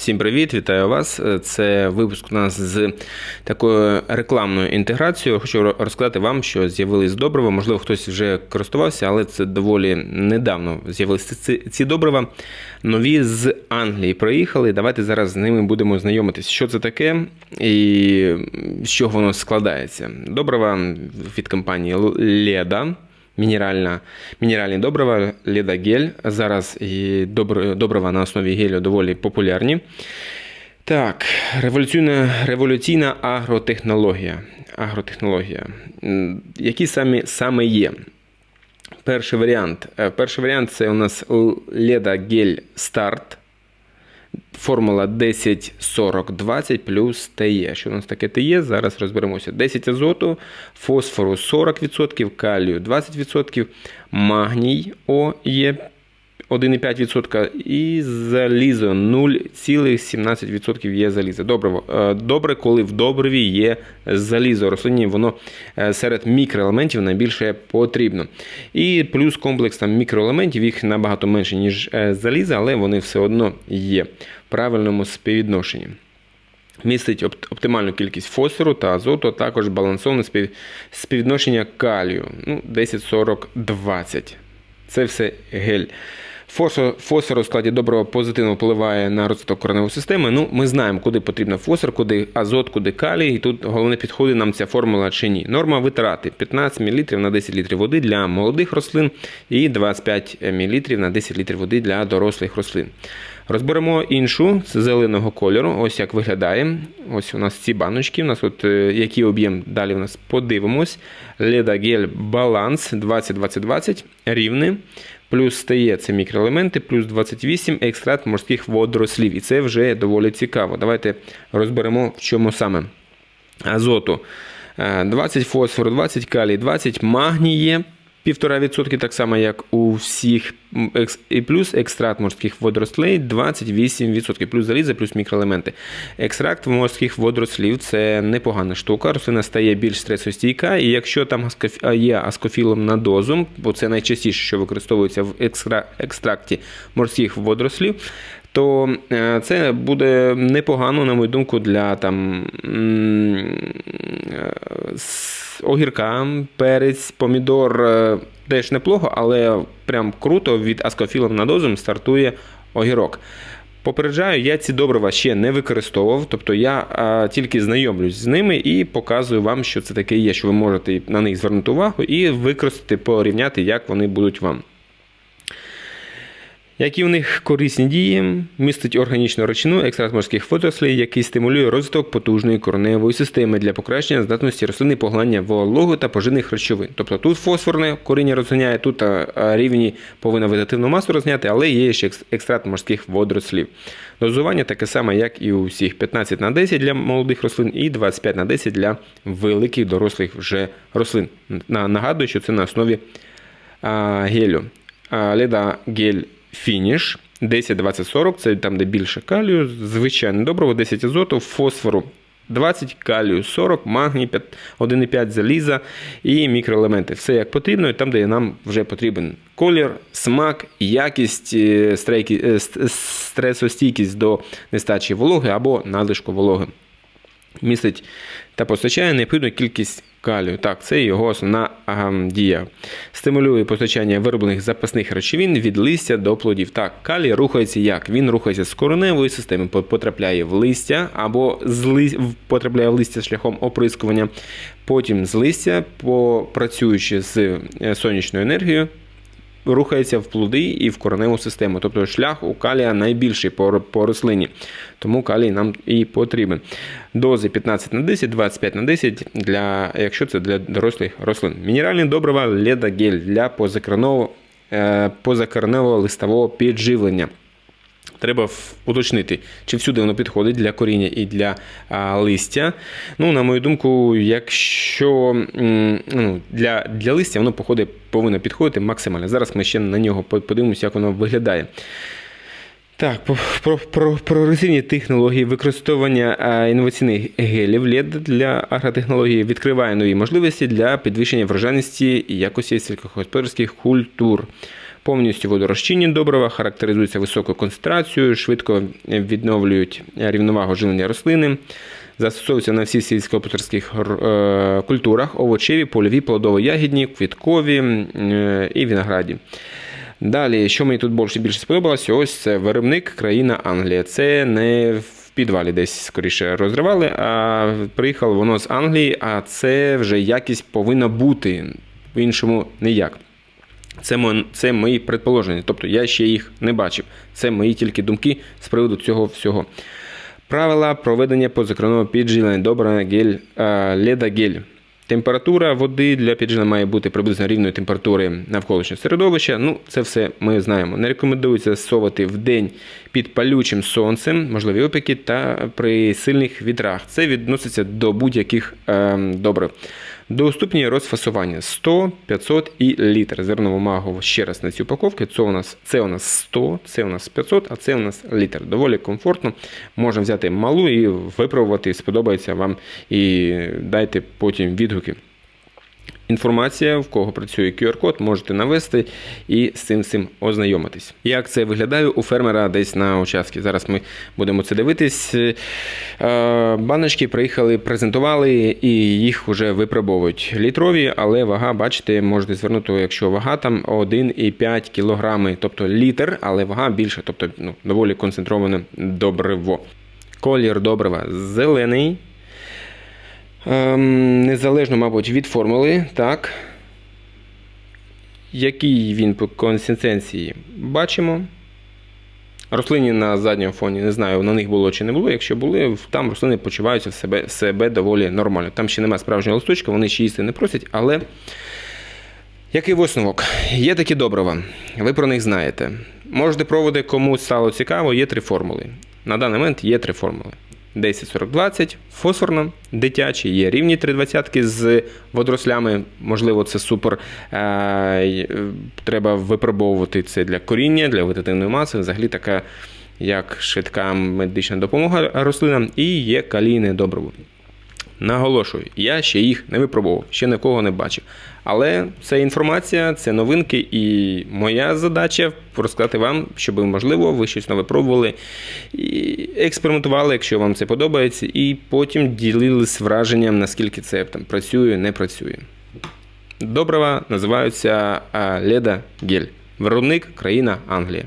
Всім привіт, вітаю вас. Це випуск у нас з такою рекламною інтеграцією. Хочу розказати вам, що з'явились добрива. Можливо, хтось вже користувався, але це доволі недавно з'явилися ці, ці добрива. Нові з Англії приїхали. Давайте зараз з ними будемо знайомитись, що це таке і з чого воно складається. Добрива від компанії Леда мінеральна, мінеральні добрива, ледагель. Зараз і добрива на основі гелю доволі популярні. Так, революційна революційна агротехнологія. Агротехнологія. Які самі, саме є? Перший варіант. Е, перший варіант це у нас Gel Start. Формула 10 40 20 плюс ТЕ. Що у нас таке ТЕ? Зараз розберемося. 10 азоту, фосфору 40%, калію 20%, магній О є 1,5% і залізо 0,17% є залізо. Добре, е, добре, коли в добриві є залізо. Рослині воно е, серед мікроелементів найбільше потрібно. І плюс комплекс там мікроелементів, їх набагато менше, ніж е, залізо, але вони все одно є в правильному співвідношенні. Містить оптимальну кількість фосфору та азоту, а також балансоване співвідношення калію. Ну, 10-40-20. Це все гель. Фосфор у складі доброго позитивно впливає на розвиток кореневої системи. Ну, Ми знаємо, куди потрібен фосфор, куди азот, куди калій. І тут головне підходить нам ця формула чи ні. Норма витрати 15 мл на 10 літрів води для молодих рослин і 25 мл на 10 літрів води для дорослих рослин. Розберемо іншу з зеленого кольору. Ось як виглядає. Ось у нас ці баночки. У нас от е, який об'єм далі у нас подивимось. Ледагель баланс 20-20-20 рівний. Плюс стає це мікроелементи, плюс 28 екстракт морських водорослів. І це вже доволі цікаво. Давайте розберемо, в чому саме. Азоту 20 фосфору, 20 калій, 20 магнії. 1,5% так само, як у всіх, і плюс екстракт морських водорослей 28%, плюс заліза, плюс мікроелементи. Екстракт морських водорослів це непогана штука, рослина стає більш стресостійка, і якщо там є аскофілом на дозу, бо це найчастіше, що використовується в екстракті морських водорослів, то е, це буде непогано, на мою думку, для там е, огірка, перець, помідор е, теж неплохо, але прям круто від аскофілом на дозу стартує огірок. Попереджаю, я ці добрива ще не використовував, тобто я а, тільки знайомлюсь з ними і показую вам, що це таке є, що ви можете на них звернути увагу і використати, порівняти, як вони будуть вам. Які в них корисні дії, містить органічну речину, екстракт морських водорослей, який стимулює розвиток потужної кореневої системи для покращення здатності рослини поглання вологу та поживних речовин. Тобто тут фосфорне коріння розганяє, тут рівні повинна вегетативну масу розганяти, але є ще екстракт морських водорослів. Дозування таке саме, як і у всіх: 15 на 10 для молодих рослин і 25 на 10 для великих дорослих вже рослин. Нагадую, що це на основі гелю. Леда гель фініш. 10, 20, 40 це там, де більше калію, звичайно доброго, 10 азоту, фосфору 20, калію 40, магній 1,5 заліза і мікроелементи. Все як потрібно, і там, де нам вже потрібен колір, смак, якість, е, е, стресостійкість до нестачі вологи або надлишку вологи. Містить та постачає необхідну кількість калію. Так, це його основна дія. Стимулює постачання вироблених запасних речовин від листя до плодів. Так, калій рухається як? Він рухається з кореневої системи, потрапляє в листя або з ли... потрапляє в листя шляхом оприскування. Потім з листя, працюючи з е, сонячною енергією, рухається в плоди і в кореневу систему. Тобто шлях у калія найбільший по, по рослині. Тому калій нам і потрібен. Дози 15 на 10, 25 на 10, для, якщо це для дорослих рослин. Мінеральні добрива ледагель для позакорневого, е, листового підживлення. Треба уточнити, чи всюди воно підходить для коріння і для листя. Ну, На мою думку, якщо ну, для для листя воно походить, повинно підходити максимально. Зараз ми ще на нього подивимося, як воно виглядає. Так, про про, технології використовування інноваційних гелів LED для агротехнології відкриває нові можливості для підвищення врожайності і якості сільськогосподарських культур. Повністю водорозчинні добрива характеризуються високою концентрацією, швидко відновлюють рівновагу живлення рослини. Застосовуються на всіх сільськогосподарських е, культурах, овочеві, польові, плодово-ягідні, квіткові е, і винограді. Далі, що мені тут більше більше сподобалося, ось це виробник країна Англія. Це не в підвалі десь скоріше розривали, а приїхало воно з Англії, а це вже якість повинна бути. По-іншому ніяк. Це, мо- це мої предположення. Тобто я ще їх не бачив. Це мої тільки думки з приводу цього всього. Правила проведення позакронного підживлення добра гель, е, леда-гель. Температура води для підживлення має бути приблизно рівної температури навколишнього середовища. Ну, це все ми знаємо. Не рекомендується застосовувати в день під палючим сонцем, можливі опіки та при сильних вітрах. Це відноситься до будь-яких е, добрив. Доступні розфасування 100, 500 і літр. Звернемо магу ще раз на ці упаковки. Це у нас це у нас 100, це у нас 500, а це у нас літр. Доволі комфортно. Можна взяти малу і випробувати, сподобається вам і дайте потім відгуки. Інформація, в кого працює QR-код, можете навести і з цим всім ознайомитись. Як це виглядає у фермера десь на участку? Зараз ми будемо це дивитись. Е, Баночки приїхали, презентували і їх вже випробовують. Літрові, але вага, бачите, можете звернути, якщо вага там 1,5 кг, тобто літр, але вага більша, тобто ну, доволі концентроване добриво. Колір добрива зелений. Ем, незалежно, мабуть, від формули, так. Який він по консистенції бачимо. Рослині на задньому фоні, не знаю, на них було чи не було. Якщо були, там рослини почуваються в себе, себе доволі нормально. Там ще немає справжнього листочка, вони ще їсти не просять, але який висновок? Є такі добрива, ви про них знаєте. Можете проводити, кому стало цікаво, є три формули. На даний момент є три формули. 10-40-20, фосфорно, дитячі, є рівні 3,20 з водорослями. Можливо, це супер. Е, е, Треба випробовувати це для коріння, для вегетативної маси. Взагалі така, як швидка медична допомога рослинам, і є калійне добриво. Наголошую, я ще їх не випробував, ще нікого не бачив. Але це інформація, це новинки, і моя задача розказати вам, щоб, можливо, ви щось нове пробували і експериментували, якщо вам це подобається, і потім ділились враженням, наскільки це там працює, не працює. Добрива називаються Леда Гель. Виробник країна Англія.